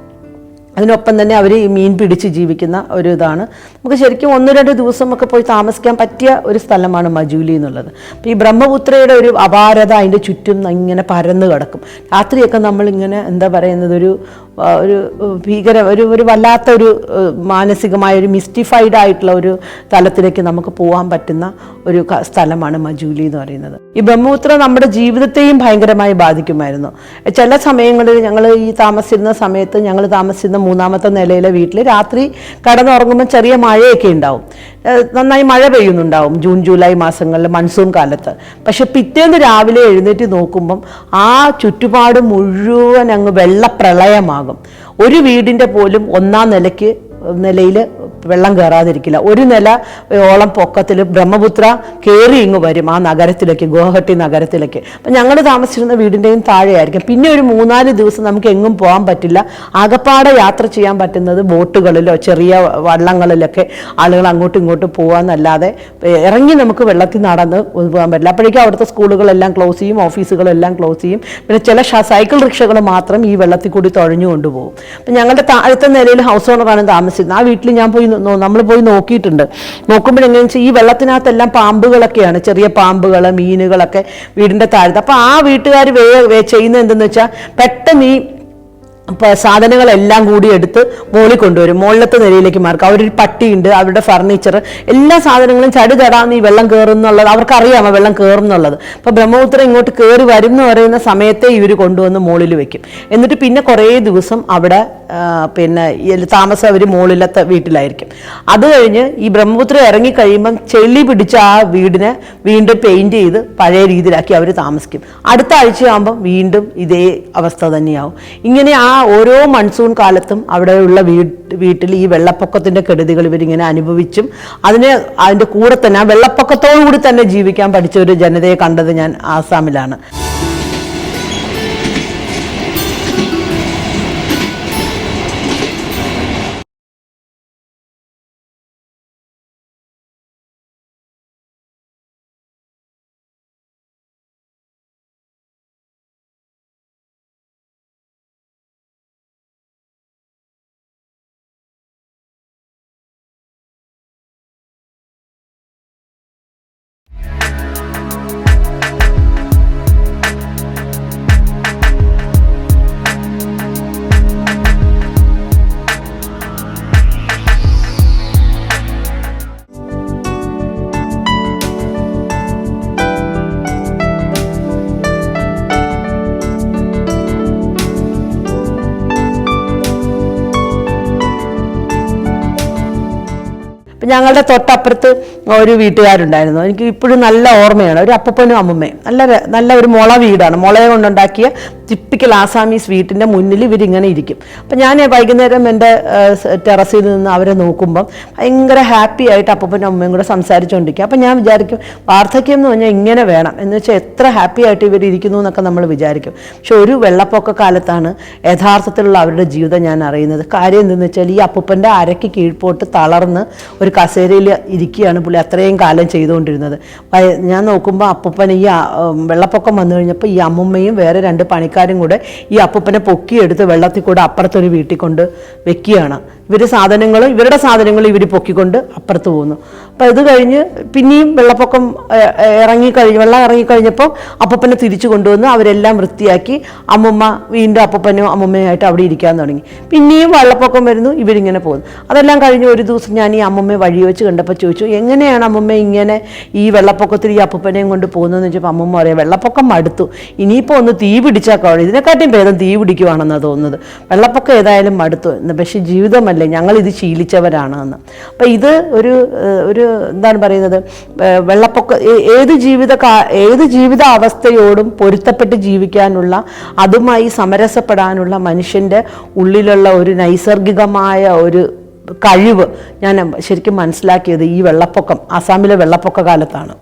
അതിനൊപ്പം തന്നെ അവർ ഈ മീൻ പിടിച്ച് ജീവിക്കുന്ന ഒരു ഇതാണ്. നമുക്ക് ശരിക്കും ഒന്ന് രണ്ട് ദിവസമൊക്കെ പോയി താമസിക്കാൻ പറ്റിയ ഒരു സ്ഥലമാണ് മജൂലി എന്നുള്ളത്. അപ്പോൾ ഈ ബ്രഹ്മപുത്രയുടെ ഒരു അപാരത അതിന്റെ ചുറ്റും ഇങ്ങനെ പരന്ന് കിടക്കും. രാത്രിയൊക്കെ നമ്മളിങ്ങനെ എന്താ പറയുന്നത് ഒരു ഒരു ഭീകര ഒരു ഒരു വല്ലാത്ത ഒരു മാനസികമായ ഒരു മിസ്റ്റിഫൈഡ് ആയിട്ടുള്ള ഒരു തലത്തിലേക്ക് നമുക്ക് പോകാൻ പറ്റുന്ന ഒരു സ്ഥലമാണ് മജൂലി എന്ന് പറയുന്നത്. ഈ ബ്രഹ്മപുത്ര നമ്മുടെ ജീവിതത്തെയും ഭയങ്കരമായി ബാധിക്കുമായിരുന്നു. ചില സമയങ്ങളിൽ ഞങ്ങൾ ഈ താമസിച്ചിരുന്ന സമയത്ത് ഞങ്ങൾ താമസിച്ചിരുന്ന മൂന്നാമത്തെ നിലയിലെ വീട്ടിൽ രാത്രി കടന്നുറങ്ങുമ്പോൾ ചെറിയ മഴയൊക്കെ ഉണ്ടാവും. നന്നായി മഴ പെയ്യുന്നുണ്ടാവും ജൂൺ ജൂലൈ മാസങ്ങളിൽ മൺസൂൺ കാലത്ത്. പക്ഷെ പിറ്റേന്ന് രാവിലെ എഴുന്നേറ്റ് നോക്കുമ്പം ആ ചുറ്റുപാട് മുഴുവൻ അങ്ങ് വെള്ളപ്രളയമാകും. ഒരു വീടിന്റെ പോലും ഒന്നാം നിലയ്ക്ക് നിലയിൽ വെള്ളം കയറാതിരിക്കില്ല ഒരു നില ഓളം പൊക്കത്തിൽ ബ്രഹ്മപുത്ര കയറി ഇങ്ങ് വരും ആ നഗരത്തിലേക്ക് ഗുവാഹട്ടി നഗരത്തിലേക്ക്. അപ്പം ഞങ്ങൾ താമസിച്ചിരുന്ന വീടിന്റെയും താഴെയായിരിക്കും. പിന്നെ ഒരു മൂന്നാൽ ദിവസം നമുക്ക് എങ്ങും പോകാൻ പറ്റില്ല. ആകപ്പാടെ യാത്ര ചെയ്യാൻ പറ്റുന്നത് ബോട്ടുകളിലോ ചെറിയ വള്ളങ്ങളിലൊക്കെ ആളുകൾ അങ്ങോട്ടും ഇങ്ങോട്ടും പോകാമെന്നല്ലാതെ ഇറങ്ങി നമുക്ക് വെള്ളത്തിൽ നടന്ന് പോകാൻ പറ്റില്ല. അപ്പോഴേക്കും അവിടുത്തെ സ്കൂളുകളെല്ലാം ക്ലോസ് ചെയ്യും ഓഫീസുകളെല്ലാം ക്ലോസ് ചെയ്യും. പിന്നെ ചില സൈക്കിൾ റിക്ഷകൾ മാത്രം ഈ വെള്ളത്തിൽ കൂടി തുഴഞ്ഞു കൊണ്ടുപോകും അപ്പം ഞങ്ങളുടെ താഴത്തെ നിലയിൽ ഹൗസ് ഓണറാണ് താമസിക്കുന്നത്. ആ വീട്ടിൽ ഞാൻ പോയി നമ്മൾ പോയി നോക്കിയിട്ടുണ്ട്. നോക്കുമ്പോൾ എങ്ങനെയാണെന്ന് വെച്ചാൽ ഈ വെള്ളത്തിനകത്തെല്ലാം പാമ്പുകളൊക്കെയാണ്. ചെറിയ പാമ്പുകൾ മീനുകളൊക്കെ വീടിന്റെ താഴത്ത്. അപ്പോൾ ആ വീട്ടുകാർ വേ ചെയ്യുന്നത് എന്തെന്ന് വെച്ചാൽ പെട്ടെന്ന് ഈ സാധനങ്ങളെല്ലാം കൂടി എടുത്ത് മോളിൽ കൊണ്ടുവരും. മുകളിലത്തെ നിലയിലേക്ക് മാർക്കും. അവരൊരു പട്ടിയുണ്ട് അവരുടെ ഫർണിച്ചർ എല്ലാ സാധനങ്ങളും ചടുചടാന്ന് ഈ വെള്ളം കയറും എന്നുള്ളത് അവർക്കറിയാം ആ വെള്ളം കയറും എന്നുള്ളത് അപ്പോൾ ബ്രഹ്മപുത്രം ഇങ്ങോട്ട് കയറി വരും എന്ന് പറയുന്ന സമയത്തെ ഇവർ കൊണ്ടുവന്ന് മുകളിൽ വെക്കും. എന്നിട്ട് പിന്നെ കുറേ ദിവസം അവിടെ പിന്നെ താമസം അവർ മുകളിലത്തെ വീട്ടിലായിരിക്കും. അത് കഴിഞ്ഞ് ഈ ബ്രഹ്മപുത്രം ഇറങ്ങി കഴിയുമ്പം ചെളി പിടിച്ച ആ വീടിനെ വീണ്ടും പെയിന്റ് ചെയ്ത് പഴയ രീതിയിലാക്കി അവർ താമസിക്കും. അടുത്ത ആഴ്ചയാകുമ്പം വീണ്ടും ഇതേ അവസ്ഥ തന്നെയാവും. ഇങ്ങനെ ആ ഓരോ മൺസൂൺ കാലത്തും അവിടെയുള്ള വീട്ട് വീട്ടിൽ ഈ വെള്ളപ്പൊക്കത്തിന്റെ കെടുതികൾ ഇവരിങ്ങനെ അനുഭവിച്ചും അതിന് അതിന്റെ കൂടെ തന്നെ ആ വെള്ളപ്പൊക്കത്തോടു കൂടി തന്നെ ജീവിക്കാൻ പഠിച്ച ഒരു ജനതയെ കണ്ടത് ഞാൻ ആസാമിലാണ്. ഞങ്ങളുടെ തൊട്ടപ്പുറത്ത് ഒരു വീട്ടുകാരുണ്ടായിരുന്നു. എനിക്ക് ഇപ്പോഴും നല്ല ഓർമ്മയാണ്. ഒരു അപ്പപ്പനും അമ്മമ്മയും. നല്ല നല്ല ഒരു മുള വീടാണ്. മുളയെ കൊണ്ടുണ്ടാക്കിയ ടിപ്പിക്കൽ ആസാമീസ് വീട്ടിന്റെ മുന്നിൽ ഇവരിങ്ങനെ ഇരിക്കും. അപ്പം ഞാൻ വൈകുന്നേരം എന്റെ ടെറസിൽ നിന്ന് അവരെ നോക്കുമ്പം ഭയങ്കര ഹാപ്പി ആയിട്ട് അപ്പപ്പനും അമ്മയും കൂടെ സംസാരിച്ചുകൊണ്ടിരിക്കും അപ്പം ഞാൻ വിചാരിക്കും വാർദ്ധക്യം എന്ന് പറഞ്ഞാൽ ഇങ്ങനെ വേണം. എന്ന് വെച്ചാൽ എത്ര ഹാപ്പി ആയിട്ട് ഇവർ ഇരിക്കുന്നു എന്നൊക്കെ നമ്മൾ വിചാരിക്കും. പക്ഷെ ഒരു വെള്ളപ്പൊക്ക കാലത്താണ് യഥാർത്ഥത്തിലുള്ള അവരുടെ ജീവിതം ഞാൻ അറിയുന്നത്. കാര്യം എന്തെന്ന് വെച്ചാൽ ഈ അപ്പൂപ്പന്റെ അരയ്ക്ക് കീഴ്പോട്ട് തളർന്ന് ഒരു കസേരയിൽ ഇരിക്കുകയാണ് പുള്ളി അത്രയും കാലം ചെയ്തുകൊണ്ടിരുന്നത്. ഞാൻ നോക്കുമ്പോൾ അപ്പൂപ്പൻ ഈ വെള്ളപ്പൊക്കം വന്നു കഴിഞ്ഞപ്പോൾ ഈ അമ്മുമ്മയും വേറെ രണ്ട് പണിക്കാരും കൂടെ ഈ അപ്പൂപ്പനെ പൊക്കിയെടുത്ത് വെള്ളത്തിൽ കൂടെ അപ്പുറത്തൊരു വീട്ടിൽ കൊണ്ട് വെക്കുകയാണ്. ഇവർ സാധനങ്ങൾ ഇവരുടെ സാധനങ്ങൾ ഇവർ പൊക്കിക്കൊണ്ട് അപ്പുറത്ത് പോകുന്നു അപ്പോൾ ഇത് കഴിഞ്ഞ് പിന്നെയും വെള്ളപ്പൊക്കം ഇറങ്ങിക്കഴിഞ്ഞ് വെള്ളം ഇറങ്ങിക്കഴിഞ്ഞപ്പോൾ അപ്പപ്പനെ തിരിച്ചു കൊണ്ടുവന്ന് അവരെല്ലാം വൃത്തിയാക്കി അമ്മമ്മ വീണ്ടും അപ്പപ്പനും അമ്മുമ്മയായിട്ട് അവിടെ ഇരിക്കാൻ തുടങ്ങി. പിന്നെയും വെള്ളപ്പൊക്കം വരുന്നു ഇവരിങ്ങനെ പോകുന്നു. അതെല്ലാം കഴിഞ്ഞ് ഒരു ദിവസം ഞാൻ ഈ അമ്മമ്മയെ വഴി വെച്ച് കണ്ടപ്പോൾ ചോദിച്ചു എങ്ങനെയാണ് അമ്മമ്മ ഇങ്ങനെ ഈ വെള്ളപ്പൊക്കത്തിൽ ഈ അപ്പപ്പനെയും കൊണ്ട് പോകുന്നതെന്ന് വെച്ചപ്പോൾ അമ്മമ്മ പറയാം വെള്ളപ്പൊക്കം മടുത്തു. ഇനിയിപ്പോൾ ഒന്ന് തീ പിടിച്ചാൽ കഴിയും ഇതിനെക്കാട്ടിയും ഭേദം തീ പിടിക്കുവാണെന്നാണ് തോന്നുന്നത്. വെള്ളപ്പൊക്കം ഏതായാലും മടുത്തു. പക്ഷേ ജീവിതമല്ലേ ഞങ്ങൾ ഇത് ശീലിച്ചവരാണ് എന്ന് അപ്പം ഇത് ഒരു ഒരു എന്താണ് പറയുന്നത്? വെള്ളപ്പൊക്ക ഏത് ജീവിത ഏത് ജീവിത അവസ്ഥയോടും പൊരുത്തപ്പെട്ട് ജീവിക്കാനുള്ള അതുമായി സമരസപ്പെടാനുള്ള മനുഷ്യന്റെ ഉള്ളിലുള്ള ഒരു നൈസർഗികമായ ഒരു കഴിവ് ഞാൻ ശരിക്കും മനസ്സിലാക്കിയത് ഈ വെള്ളപ്പൊക്കം ആസാമിലെ വെള്ളപ്പൊക്ക കാലത്താണ്.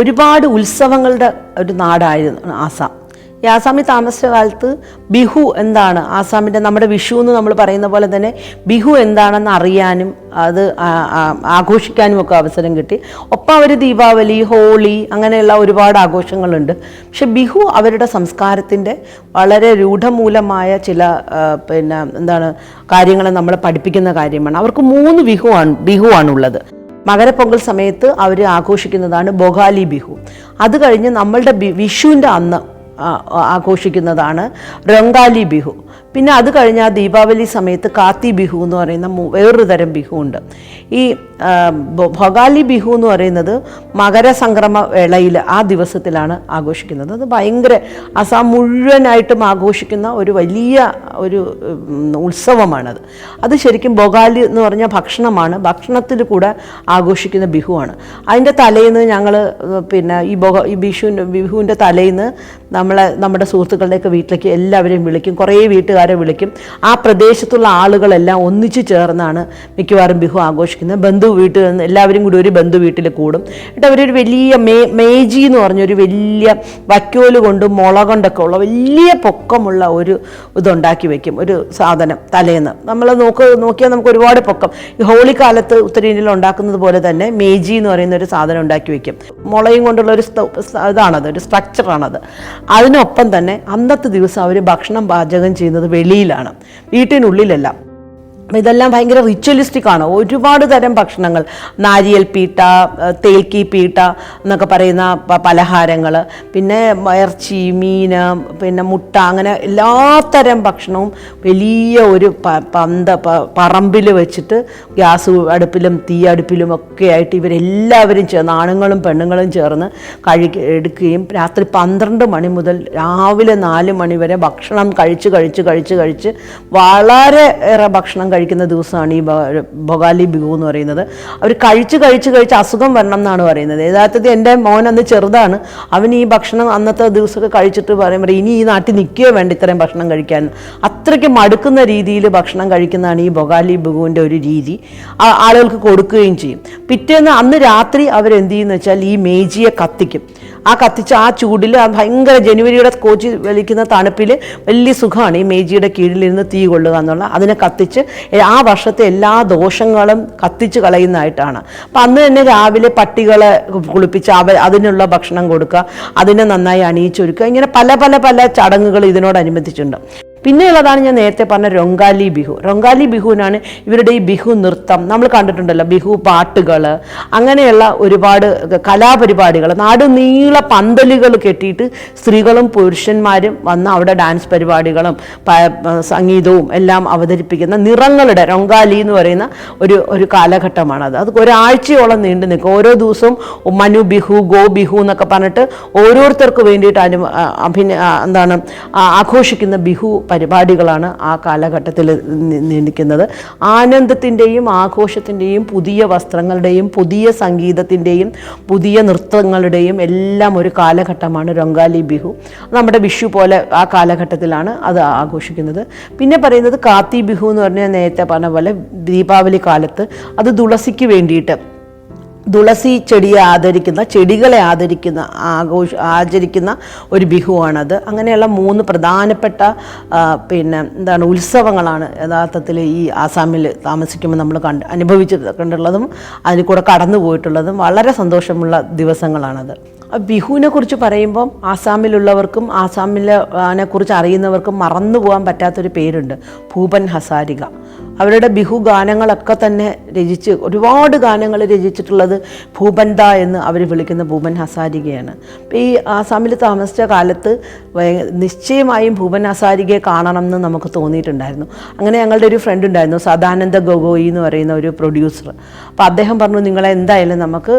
ഒരുപാട് ഉത്സവങ്ങളുടെ ഒരു നാടായിരുന്നു ആസാം. ഈ ആസാമിൽ താമസിച്ച കാലത്ത് ബിഹു എന്താണ്? ആസാമിന്റെ നമ്മുടെ വിഷു എന്ന് നമ്മൾ പറയുന്ന പോലെ തന്നെ ബിഹു എന്താണെന്ന് അറിയാനും അത് ആഘോഷിക്കാനും ഒക്കെ അവസരം കിട്ടി. ഒപ്പം അവർ ദീപാവലി ഹോളി അങ്ങനെയുള്ള ഒരുപാട് ആഘോഷങ്ങളുണ്ട്. പക്ഷെ ബിഹു അവരുടെ സംസ്കാരത്തിന്റെ വളരെ രൂഢമൂലമായ ചില പിന്നെ എന്താണ് കാര്യങ്ങളെ നമ്മളെ പഠിപ്പിക്കുന്ന കാര്യമാണ്. അവർക്ക് മൂന്ന് ബിഹു ആണ് ബിഹു ആണുള്ളത് മകരപ്പൊങ്കൽ സമയത്ത് അവർ ആഘോഷിക്കുന്നതാണ് ബൊഗാലി ബിഹു. അത് കഴിഞ്ഞ് നമ്മളുടെ വിഷുവിന്റെ അന്ന് ആഘോഷിക്കുന്നതാണ് റംഗാലി ബിഹു. പിന്നെ അത് കഴിഞ്ഞ് ദീപാവലി സമയത്ത് കാത്തി ബിഹു എന്ന് പറയുന്ന വേറൊരു തരം ബിഹു ഉണ്ട്. ഈ ഭഗാലി ബിഹു എന്ന് പറയുന്നത് മകരസംക്രമ വേളയിൽ ആ ദിവസത്തിലാണ് ആഘോഷിക്കുന്നത്. അത് ഭയങ്കര അസാം മുഴുവനായിട്ടും ആഘോഷിക്കുന്ന ഒരു വലിയ ഒരു ഉത്സവമാണത്. അത് ശരിക്കും ബൊഗാലി എന്ന് പറഞ്ഞ ഭക്ഷണമാണ്. ഭക്ഷണത്തിൽ കൂടെ ആഘോഷിക്കുന്ന ബിഹുവാണ്. അതിന്റെ തലേന്ന് ഞങ്ങൾ പിന്നെ ഈ ബൊഗ ഈ ബിഷുവിന്റെ ബിഹുവിന്റെ തലേന്ന് നമ്മളെ നമ്മുടെ സുഹൃത്തുക്കളുടെയൊക്കെ വീട്ടിലേക്ക് എല്ലാവരെയും വിളിക്കും. കുറേ വീട്ടുകാരെ വിളിക്കും. ആ പ്രദേശത്തുള്ള ആളുകളെല്ലാം ഒന്നിച്ചു ചേർന്നാണ് മിക്കവാറും ബിഹു ആഘോഷിക്കുന്നത്. ബന്ധു വീട്ടിൽ നിന്ന് എല്ലാവരും കൂടി ഒരു ബന്ധു വീട്ടിൽ കൂടും. എന്നിട്ട് അവരൊരു വലിയ മേ മേജി എന്ന് പറഞ്ഞൊരു വലിയ വക്കോൽ കൊണ്ടും മുള കൊണ്ടൊക്കെ ഉള്ള വലിയ പൊക്കമുള്ള ഒരു ഇതുണ്ടാക്കി വെക്കും. ഒരു സാധനം തലേന്ന്. നമ്മൾ നോക്ക് നോക്കിയാൽ നമുക്ക് ഒരുപാട് പൊക്കം. ഈ ഹോളി കാലത്ത് ഉത്തരേന്ത്യയിൽ ഉണ്ടാക്കുന്നത് പോലെ തന്നെ മേജി എന്ന് പറയുന്ന ഒരു സാധനം ഉണ്ടാക്കി വെക്കും. മുളയും കൊണ്ടുള്ള ഒരു ഇതാണത് ഒരു സ്ട്രക്ചറാണത് അതിനൊപ്പം തന്നെ അന്നത്തെ ദിവസം അവർ ഭക്ഷണം പാചകം ചെയ്യുന്നത് വെളിയിലാണ്. വീട്ടിനുള്ളിലല്ല. ഇതെല്ലാം ഭയങ്കര റിച്വലിസ്റ്റിക് ആണ്. ഒരുപാട് തരം ഭക്ഷണങ്ങൾ. നാരിയൽ പീട്ട തേൽക്കി പീട്ട എന്നൊക്കെ പറയുന്ന പലഹാരങ്ങൾ. പിന്നെ ഇറച്ചി മീൻ പിന്നെ മുട്ട അങ്ങനെ എല്ലാ തരം ഭക്ഷണവും വലിയ ഒരു പന്ത പറമ്പിൽ വെച്ചിട്ട് ഗ്യാസ് അടുപ്പിലും തീ അടുപ്പിലും ഒക്കെ ആയിട്ട് ഇവരെല്ലാവരും ചേർന്ന് ആണുങ്ങളും പെണ്ണുങ്ങളും ചേർന്ന് കഴി എടുക്കുകയും രാത്രി പന്ത്രണ്ട് മണി മുതൽ രാവിലെ നാല് മണി വരെ ഭക്ഷണം കഴിച്ച് കഴിച്ച് കഴിച്ച് കഴിച്ച് വളരെ ഏറെ ഭക്ഷണം കഴിക്കുന്ന ദിവസമാണ് ഈ ഭൊഗാലി ബിഹു എന്ന് പറയുന്നത്. അവർ കഴിച്ച് കഴിച്ച് കഴിച്ച് അസുഖം വരണം എന്നാണ് പറയുന്നത്. യഥാർത്ഥത്തിൽ എന്റെ മോൻ അന്ന് ചെറുതാണ്. അവൻ ഈ ഭക്ഷണം അന്നത്തെ ദിവസമൊക്കെ കഴിച്ചിട്ട് പറയുമ്പോൾ ഇനി ഈ നാട്ടിൽ നിൽക്കുകയോ വേണ്ട ഇത്രയും ഭക്ഷണം കഴിക്കാൻ. അത്രയ്ക്ക് മടുക്കുന്ന രീതിയിൽ ഭക്ഷണം കഴിക്കുന്നതാണ് ഈ ബൊഗാലി ബിഹുവിന്റെ ഒരു രീതി. ആളുകൾക്ക് കൊടുക്കുകയും ചെയ്യും. പിറ്റേന്ന് അന്ന് രാത്രി അവരെന്ത് ചെയ്യുന്നു വെച്ചാൽ ഈ മേജിയെ കത്തിക്കും. ആ കത്തിച്ച് ആ ചൂടിൽ ആ ഭയങ്കര ജനുവരിയുടെ കോച്ചി വലിക്കുന്ന തണുപ്പിൽ വലിയ സുഖമാണ് ഈ മേജിയുടെ കീഴിലിരുന്ന് തീ കൊള്ളുക എന്നുള്ള അതിനെ കത്തിച്ച് ആ വർഷത്തെ എല്ലാ ദോഷങ്ങളും കത്തിച്ച് കളയുന്നതായിട്ടാണ്. അപ്പം അന്ന് തന്നെ രാവിലെ പട്ടികളെ കുളിപ്പിച്ച് അവ അതിനുള്ള ഭക്ഷണം കൊടുക്കുക അതിനെ നന്നായി അണിയിച്ചൊരുക്കുക ഇങ്ങനെ പല പല പല ചടങ്ങുകൾ ഇതിനോടനുബന്ധിച്ചുണ്ട് പിന്നെയുള്ളതാണ് ഞാൻ നേരത്തെ പറഞ്ഞ രൊങ്കാലി ബിഹു. രൊങ്കാലി ബിഹുവിനാണ് ഇവരുടെ ഈ ബിഹു നൃത്തം. നമ്മൾ കണ്ടിട്ടുണ്ടല്ലോ ബിഹു പാട്ടുകൾ അങ്ങനെയുള്ള ഒരുപാട് കലാപരിപാടികൾ നാട് നീള പന്തലുകൾ കെട്ടിയിട്ട് സ്ത്രീകളും പുരുഷന്മാരും വന്ന് അവിടെ ഡാൻസ് പരിപാടികളും സംഗീതവും എല്ലാം അവതരിപ്പിക്കുന്ന നിറങ്ങളുടെ രൊങ്കാലി എന്ന് പറയുന്ന ഒരു ഒരു കാലഘട്ടമാണത്. അത് ഒരാഴ്ചയോളം നീണ്ടു നിൽക്കും. ഓരോ ദിവസവും മനു ബിഹു ഗോ ബിഹു എന്നൊക്കെ പറഞ്ഞിട്ട് ഓരോരുത്തർക്ക് വേണ്ടിയിട്ട് അനു അഭിന എന്താണ് ആഘോഷിക്കുന്ന ബിഹു പരിപാടികളാണ് ആ കാലഘട്ടത്തിൽ നിൽക്കുന്നത് ആനന്ദത്തിന്റെയും ആഘോഷത്തിന്റെയും പുതിയ വസ്ത്രങ്ങളുടെയും പുതിയ സംഗീതത്തിന്റെയും പുതിയ നൃത്തങ്ങളുടെയും എല്ലാം ഒരു കാലഘട്ടമാണ് രംഗാലി ബിഹു. നമ്മുടെ വിഷു പോലെ ആ കാലഘട്ടത്തിലാണ് അത് ആഘോഷിക്കുന്നത്. പിന്നെ പറയുന്നത് കാത്തി ബിഹു എന്ന് പറഞ്ഞാൽ നേരത്തെ പറഞ്ഞ പോലെ ദീപാവലി കാലത്ത് അത് തുളസിക്ക് വേണ്ടിയിട്ട് തുളസി ചെടിയെ ആദരിക്കുന്ന ചെടികളെ ആദരിക്കുന്ന ആഘോഷ ആചരിക്കുന്ന ഒരു ബിഹുവാണത്. അങ്ങനെയുള്ള മൂന്ന് പ്രധാനപ്പെട്ട പിന്നെ എന്താണ് ഉത്സവങ്ങളാണ് യഥാർത്ഥത്തിൽ ഈ ആസാമിൽ താമസിക്കുമ്പോൾ നമ്മൾ കണ്ട് അനുഭവിച്ച് കണ്ടുള്ളതും അതിൽ കൂടെ കടന്നു പോയിട്ടുള്ളതും വളരെ സന്തോഷമുള്ള ദിവസങ്ങളാണത്. ബിഹുവിനെ കുറിച്ച് പറയുമ്പം ആസാമിലുള്ളവർക്കും ആസാമിലെ കുറിച്ച് അറിയുന്നവർക്കും മറന്നു പോകാൻ പറ്റാത്തൊരു പേരുണ്ട്. ഭൂപൻ ഹസാരിക. അവരുടെ ബിഹു ഗാനങ്ങളൊക്കെ തന്നെ രചിച്ച് ഒരുപാട് ഗാനങ്ങൾ രചിച്ചിട്ടുള്ളത് ഭൂപൻദ എന്ന് അവർ വിളിക്കുന്ന ഭൂപൻ ഹസാരികയാണ്. അപ്പോൾ ഈ ആസാമിൽ താമസിച്ച കാലത്ത് നിശ്ചയമായും ഭൂപൻ ഹസാരികയെ കാണണം എന്ന് നമുക്ക് തോന്നിയിട്ടുണ്ടായിരുന്നു. അങ്ങനെ ഞങ്ങളുടെ ഒരു ഫ്രണ്ട് ഉണ്ടായിരുന്നു സദാനന്ദ ഗൊഗോയി എന്ന് പറയുന്ന ഒരു പ്രൊഡ്യൂസർ അപ്പോൾ അദ്ദേഹം പറഞ്ഞു നിങ്ങളെ എന്തായാലും നമുക്ക്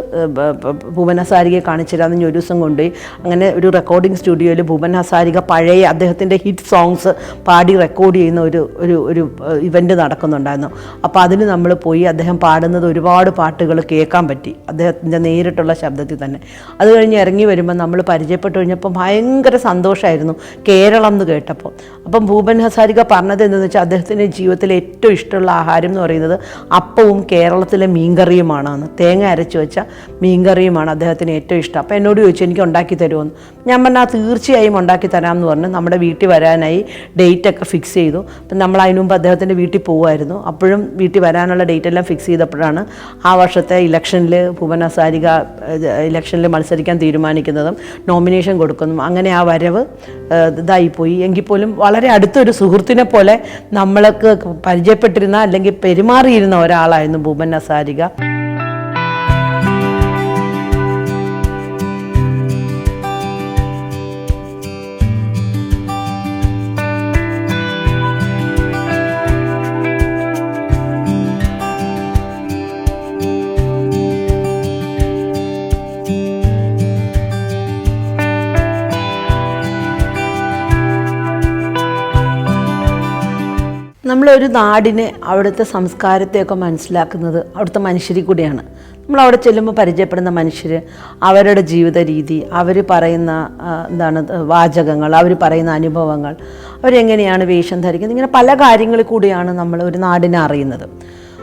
ഭൂപൻ ഹസാരികയെ കാണിച്ചു തരാമെന്ന് ഒരു ദിവസം കൊണ്ടുപോയി. അങ്ങനെ ഒരു റെക്കോർഡിംഗ് സ്റ്റുഡിയോയിൽ ഭൂപൻ ഹസാരിക പഴയ അദ്ദേഹത്തിന്റെ ഹിറ്റ് സോങ്സ് പാടി റെക്കോർഡ് ചെയ്യുന്ന ഒരു ഒരു ഒരു ഇവന്റ് നടക്കുന്നുണ്ടായിരുന്നു അപ്പോൾ അതിന് നമ്മൾ പോയി അദ്ദേഹം പാടുന്നത് ഒരുപാട് പാട്ടുകൾ കേൾക്കാൻ പറ്റി. അദ്ദേഹത്തിന്റെ നേരിട്ടുള്ള ശബ്ദത്തിൽ തന്നെ. അത് കഴിഞ്ഞ് ഇറങ്ങി വരുമ്പോൾ നമ്മൾ പരിചയപ്പെട്ട് കഴിഞ്ഞപ്പോൾ ഭയങ്കര സന്തോഷമായിരുന്നു കേരളം എന്ന് കേട്ടപ്പോൾ. അപ്പം ഭൂപൻ ഹസാരിക പറഞ്ഞത് എന്തെന്ന് വെച്ചാൽ അദ്ദേഹത്തിന്റെ ജീവിതത്തിലെ ഏറ്റവും ഇഷ്ടമുള്ള ആഹാരം എന്ന് പറയുന്നത് അപ്പവും കേരളത്തിലെ മീൻകറിയുമാണ് തേങ്ങ അരച്ച് വെച്ച മീൻകറിയുമാണ് അദ്ദേഹത്തിന് ഏറ്റവും ഇഷ്ടം. അപ്പോൾ എന്നോട് ചോദിച്ചു എനിക്ക് ഉണ്ടാക്കി തരുമെന്ന് ഞാൻ പറഞ്ഞാൽ തീർച്ചയായും ഉണ്ടാക്കി തരാമെന്ന് പറഞ്ഞ് നമ്മുടെ വീട്ടിൽ വരാനായി ഡേറ്റൊക്കെ ഫിക്സ് ചെയ്തു. അപ്പം നമ്മൾ അതിനുമുമ്പ് അദ്ദേഹത്തിന്റെ വീട്ടിൽ പോകുമായിരുന്നു അപ്പോഴും വീട്ടിൽ വരാനുള്ള ഡേറ്റ് എല്ലാം ഫിക്സ് ചെയ്തപ്പോഴാണ് ആ വർഷത്തെ ഇലക്ഷനിൽ ഭുവന സാരിക ഇലക്ഷനിൽ മത്സരിക്കാൻ തീരുമാനിക്കുന്നതും നോമിനേഷൻ കൊടുക്കുന്നതും അങ്ങനെ ആ വരവ് ഇതായിപ്പോയി. എങ്കിൽ പോലും വളരെ അടുത്തൊരു സുഹൃത്തിനെ പോലെ നമ്മൾക്ക് പരിചയപ്പെട്ടിരുന്ന അല്ലെങ്കിൽ പെരുമാറിയിരുന്ന ഒരാളായിരുന്നു ഭൂപൻ സാരിക. നമ്മളൊരു നാടിനെ അവിടുത്തെ സംസ്കാരത്തെയൊക്കെ മനസ്സിലാക്കുന്നത് അവിടുത്തെ മനുഷ്യരിൽ കൂടിയാണ്. നമ്മൾ അവിടെ ചെല്ലുമ്പോൾ പരിചയപ്പെടുന്ന മനുഷ്യർ അവരുടെ ജീവിത രീതി അവർ പറയുന്ന എന്താണ് വാചകങ്ങൾ അവർ പറയുന്ന അനുഭവങ്ങൾ അവരെങ്ങനെയാണ് വേഷം ധരിക്കുന്നത് ഇങ്ങനെ പല കാര്യങ്ങളിൽ കൂടിയാണ് നമ്മൾ ഒരു നാടിനെ അറിയുന്നത്.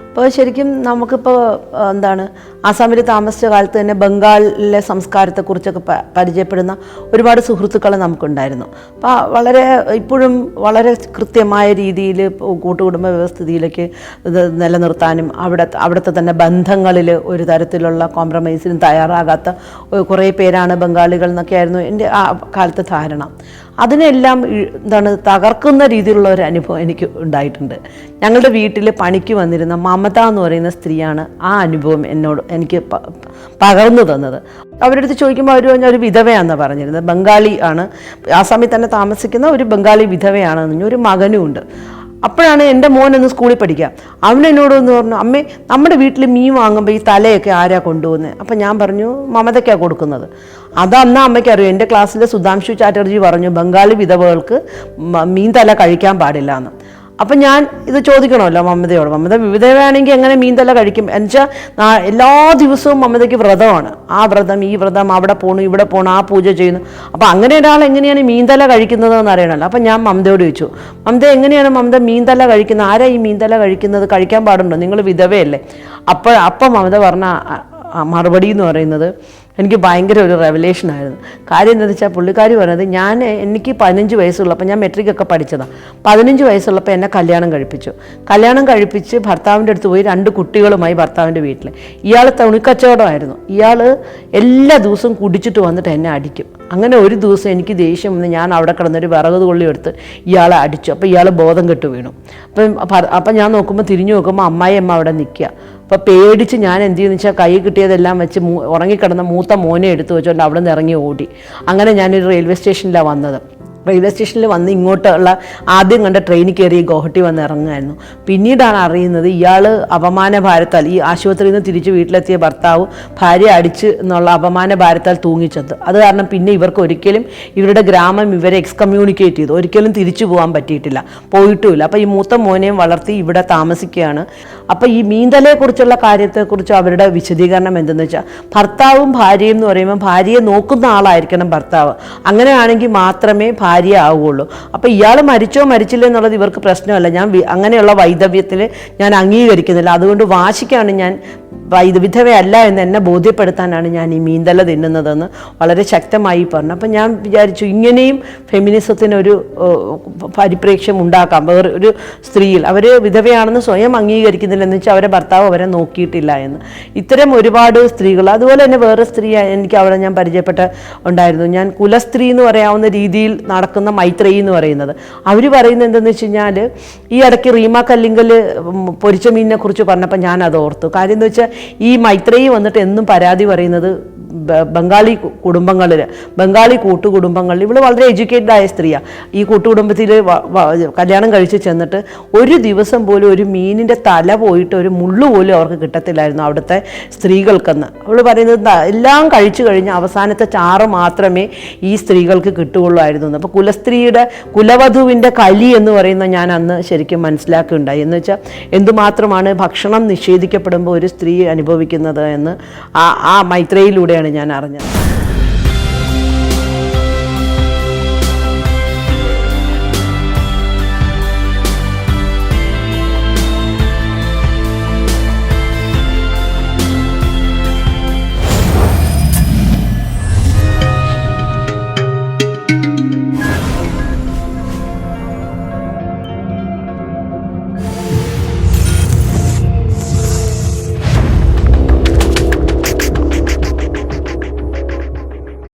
അപ്പോൾ ശരിക്കും നമുക്കിപ്പോൾ എന്താണ് ആസാമിൽ താമസിച്ച കാലത്ത് തന്നെ ബംഗാളിലെ സംസ്കാരത്തെക്കുറിച്ചൊക്കെ പരിചയപ്പെടുന്ന ഒരുപാട് സുഹൃത്തുക്കൾ നമുക്കുണ്ടായിരുന്നു. അപ്പോൾ വളരെ ഇപ്പോഴും വളരെ കൃത്യമായ രീതിയിൽ കൂട്ടുകുടുംബ വ്യവസ്ഥിതിയിലേക്ക് ഇത് നിലനിർത്താനും അവിടെ അവിടുത്തെ തന്നെ ബന്ധങ്ങളിൽ ഒരു തരത്തിലുള്ള കോംപ്രമൈസിനും തയ്യാറാകാത്ത കുറേ പേരാണ് ബംഗാളികൾ എന്നൊക്കെയായിരുന്നു എന്റെ ആ കാലത്തെ ധാരണ. അതിനെല്ലാം എന്താണ് തകർക്കുന്ന രീതിയിലുള്ള ഒരു അനുഭവം എനിക്ക് ഉണ്ടായിട്ടുണ്ട്. ഞങ്ങളുടെ വീട്ടിൽ പണിക്ക് വന്നിരുന്ന മമത എന്ന് പറയുന്ന സ്ത്രീയാണ് ആ അനുഭവം എന്നോട് എനിക്ക് പകർന്നു തന്നത്. അവരുടെ അടുത്ത് ചോദിക്കുമ്പോൾ അവർ പറഞ്ഞ ഒരു വിധവയാണെന്ന് പറഞ്ഞിരുന്നത്. ബംഗാളി ആണ്. ആ സമയത്ത് തന്നെ താമസിക്കുന്ന ഒരു ബംഗാളി വിധവയാണെന്ന് പറഞ്ഞു. ഒരു മകനും ഉണ്ട്. അപ്പോഴാണ് എന്റെ മോൻ ഒന്ന് സ്കൂളിൽ പഠിക്കുക അവൻ എന്നോട് എന്ന് പറഞ്ഞു അമ്മേ നമ്മുടെ വീട്ടിൽ മീൻ വാങ്ങുമ്പോൾ ഈ തലയൊക്കെ ആരാ കൊണ്ടുപോകുന്നത് അപ്പം ഞാൻ പറഞ്ഞു മമതയ്ക്കാണ് കൊടുക്കുന്നത്. അത് അന്ന് അമ്മയ്ക്ക് അറിയാം. എന്റെ ക്ലാസ്സിലെ സുധാംശു ചാറ്റർജി പറഞ്ഞു ബംഗാളി വിധവകൾക്ക് മീൻ തല കഴിക്കാൻ പാടില്ല എന്ന്. അപ്പം ഞാൻ ഇത് ചോദിക്കണമല്ലോ മമതയോട്. മമത വിവിധയാണെങ്കിൽ എങ്ങനെ മീൻതല കഴിക്കും? എന്നുവെച്ചാൽ എല്ലാ ദിവസവും മമതയ്ക്ക് വ്രതമാണ്. ആ വ്രതം ഈ വ്രതം അവിടെ പോണു ഇവിടെ പോണു ആ പൂജ ചെയ്യുന്നു. അപ്പോൾ അങ്ങനെ ഒരാൾ എങ്ങനെയാണ് മീൻതല കഴിക്കുന്നത് എന്ന് അറിയണമല്ലോ. അപ്പം ഞാൻ മമതയോട് ചോദിച്ചു മമത എങ്ങനെയാണ് മമത മീൻതല കഴിക്കുന്നത് ആരാ ഈ മീൻതല കഴിക്കുന്നത്? കഴിക്കാൻ പാടുണ്ടോ? നിങ്ങൾ വിധവയല്ലേ. അപ്പോൾ അപ്പം മമത പറഞ്ഞ മറുപടി എന്ന് പറയുന്നത് എനിക്ക് ഭയങ്കര ഒരു റെവലേഷൻ ആയിരുന്നു. കാര്യം എന്താണെന്ന് വെച്ചാൽ പുള്ളിക്കാരി പറഞ്ഞത് ഞാൻ എനിക്ക് പതിനഞ്ച് വയസ്സുള്ളപ്പോൾ ഞാൻ മെട്രിക് ഒക്കെ പഠിച്ചതാണ് പതിനഞ്ച് വയസ്സുള്ളപ്പോൾ എന്നെ കല്യാണം കഴിപ്പിച്ചു. കല്യാണം കഴിപ്പിച്ച് ഭർത്താവിന്റെ അടുത്ത് പോയി രണ്ട് കുട്ടികളുമായി ഭർത്താവിന്റെ വീട്ടിൽ ഇയാൾ തുണിക്കച്ചവടമായിരുന്നു. ഇയാൾ എല്ലാ ദിവസവും കുടിച്ചിട്ട് വന്നിട്ട് എന്നെ അടിക്കും. അങ്ങനെ ഒരു ദിവസം എനിക്ക് ദേഷ്യം വന്ന് ഞാൻ അവിടെ കിടന്നൊരു വിറക് കൊള്ളി എടുത്ത് ഇയാളെ അടിച്ചു. അപ്പോൾ ഇയാൾ ബോധം കെട്ട് വീണു. അപ്പം അപ്പം ഞാൻ നോക്കുമ്പോൾ തിരിഞ്ഞു നോക്കുമ്പോൾ അമ്മായി അമ്മ അവിടെ നിൽക്കുക അപ്പോൾ പേടിച്ച് ഞാൻ എന്ത് ചെയ്യുന്നു വെച്ചാൽ കൈ കിട്ടിയതെല്ലാം വെച്ച് ഉറങ്ങിക്കിടന്ന മൂത്ത മോനെ എടുത്തു വെച്ചുകൊണ്ട് അവിടെ നിന്ന് ഇറങ്ങി ഓടി. അങ്ങനെ ഞാനൊരു റെയിൽവേ സ്റ്റേഷനിലാണ് വന്നത്. റെയിൽവേ സ്റ്റേഷനിൽ വന്ന് ഇങ്ങോട്ടുള്ള ആദ്യം കണ്ട ട്രെയിനിൽ കയറി ഗോഹട്ടി വന്ന് ഇറങ്ങുമായിരുന്നു. പിന്നീടാണ് അറിയുന്നത് ഇയാൾ അപമാന ഭാരത്താൽ ഈ ആശുപത്രിയിൽ നിന്ന് തിരിച്ച് വീട്ടിലെത്തിയ ഭർത്താവ് ഭാര്യ അടിച്ച് എന്നുള്ള അപമാന ഭാരത്താൽ തൂങ്ങിച്ചത് അത് കാരണം പിന്നെ ഇവർക്ക് ഒരിക്കലും ഇവരുടെ ഗ്രാമം ഇവരെ എക്സ്കമ്മ്യൂണിക്കേറ്റ് ചെയ്തു. ഒരിക്കലും തിരിച്ചു പോകാൻ പറ്റിയിട്ടില്ല. പോയിട്ടുമില്ല. അപ്പോൾ ഈ മൂത്ത മോനെയും വളർത്തി ഇവിടെ താമസിക്കുകയാണ്. അപ്പോൾ ഈ മീന്തലയെക്കുറിച്ചുള്ള കാര്യത്തെക്കുറിച്ച് അവരുടെ വിശദീകരണം എന്തെന്ന് വെച്ചാൽ ഭർത്താവും ഭാര്യയും എന്ന് പറയുമ്പോൾ ഭാര്യയെ നോക്കുന്ന ആളായിരിക്കണം ഭർത്താവ്. അങ്ങനെയാണെങ്കിൽ മാത്രമേ ഭാര്യ ആവുകയുള്ളൂ അപ്പോൾ ഇയാൾ മരിച്ചോ മരിച്ചില്ല എന്നുള്ളത് ഇവർക്ക് പ്രശ്നമല്ല. ഞാൻ അങ്ങനെയുള്ള വൈദവ്യത്തിൽ ഞാൻ അംഗീകരിക്കുന്നില്ല. അതുകൊണ്ട് വാശിക്കാണ് ഞാൻ വൈദ വിധവയല്ല എന്ന് എന്നെ ബോധ്യപ്പെടുത്താനാണ് ഞാൻ ഈ മീന്തല തിന്നുന്നതെന്ന് വളരെ ശക്തമായി പറഞ്ഞു. അപ്പം ഞാൻ വിചാരിച്ചു ഇങ്ങനെയും ഫെമിനിസത്തിനൊരു പരിപ്രേക്ഷ്യം ഉണ്ടാക്കാം. വേറെ ഒരു സ്ത്രീയിൽ അവർ വിധവയാണെന്ന് സ്വയം അംഗീകരിക്കുന്നില്ല എന്ന് വെച്ചാൽ അവരെ ഭർത്താവ് അവരെ നോക്കിയിട്ടില്ല എന്ന്. ഇത്തരം ഒരുപാട് സ്ത്രീകൾ അതുപോലെ തന്നെ വേറെ സ്ത്രീ എനിക്ക് അവിടെ ഞാൻ പരിചയപ്പെട്ട ഉണ്ടായിരുന്നു. ഞാൻ കുലസ്ത്രീ എന്ന് പറയാവുന്ന രീതിയിൽ നടക്കുന്ന മൈത്രേയി എന്ന് പറയുന്നത്. അവർ പറയുന്നത് എന്തെന്ന് വെച്ച് കഴിഞ്ഞാൽ ഈ ഇടയ്ക്ക് റീമ കല്ലിങ്കൽ പൊരിച്ച മീനിനെ കുറിച്ച് പറഞ്ഞപ്പോൾ ഞാൻ അത് ഓർത്തു. കാര്യം എന്ന് വെച്ചാൽ ഈ മൈത്രേയി വന്നിട്ട് എന്നും പരാതി പറയുന്നത് ബംഗാളി കുടുംബങ്ങളിൽ ബംഗാളി കൂട്ടുകുടുംബങ്ങളിൽ ഇവൾ വളരെ എഡ്യൂക്കേറ്റഡ് ആയ സ്ത്രീയാണ് ഈ കൂട്ടുകുടുംബത്തിൽ കല്യാണം കഴിച്ച് ചെന്നിട്ട് ഒരു ദിവസം പോലും ഒരു മീനിന്റെ തല പോയിട്ട് ഒരു മുള്ള് പോലും അവർക്ക് കിട്ടത്തില്ലായിരുന്നു അവിടുത്തെ സ്ത്രീകൾക്കെന്ന്. അവൾ പറയുന്നത് എല്ലാം കഴിച്ചു കഴിഞ്ഞ് അവസാനത്തെ ചാറ് മാത്രമേ ഈ സ്ത്രീകൾക്ക് കിട്ടുകയുള്ളായിരുന്നു അപ്പോൾ കുലസ്ത്രീയുടെ കുലവധുവിന്റെ കലി എന്ന് പറയുന്ന ഞാൻ അന്ന് ശരിക്കും മനസ്സിലാക്കുകയുണ്ടായി. എന്ന് വെച്ചാൽ എന്തുമാത്രമാണ് ഭക്ഷണം നിഷേധിക്കപ്പെടുമ്പോൾ ഒരു സ്ത്രീ അനുഭവിക്കുന്നത് എന്ന് ആ ആ മൈത്രയിലൂടെയാണ് ഞാൻ അറിഞ്ഞത്.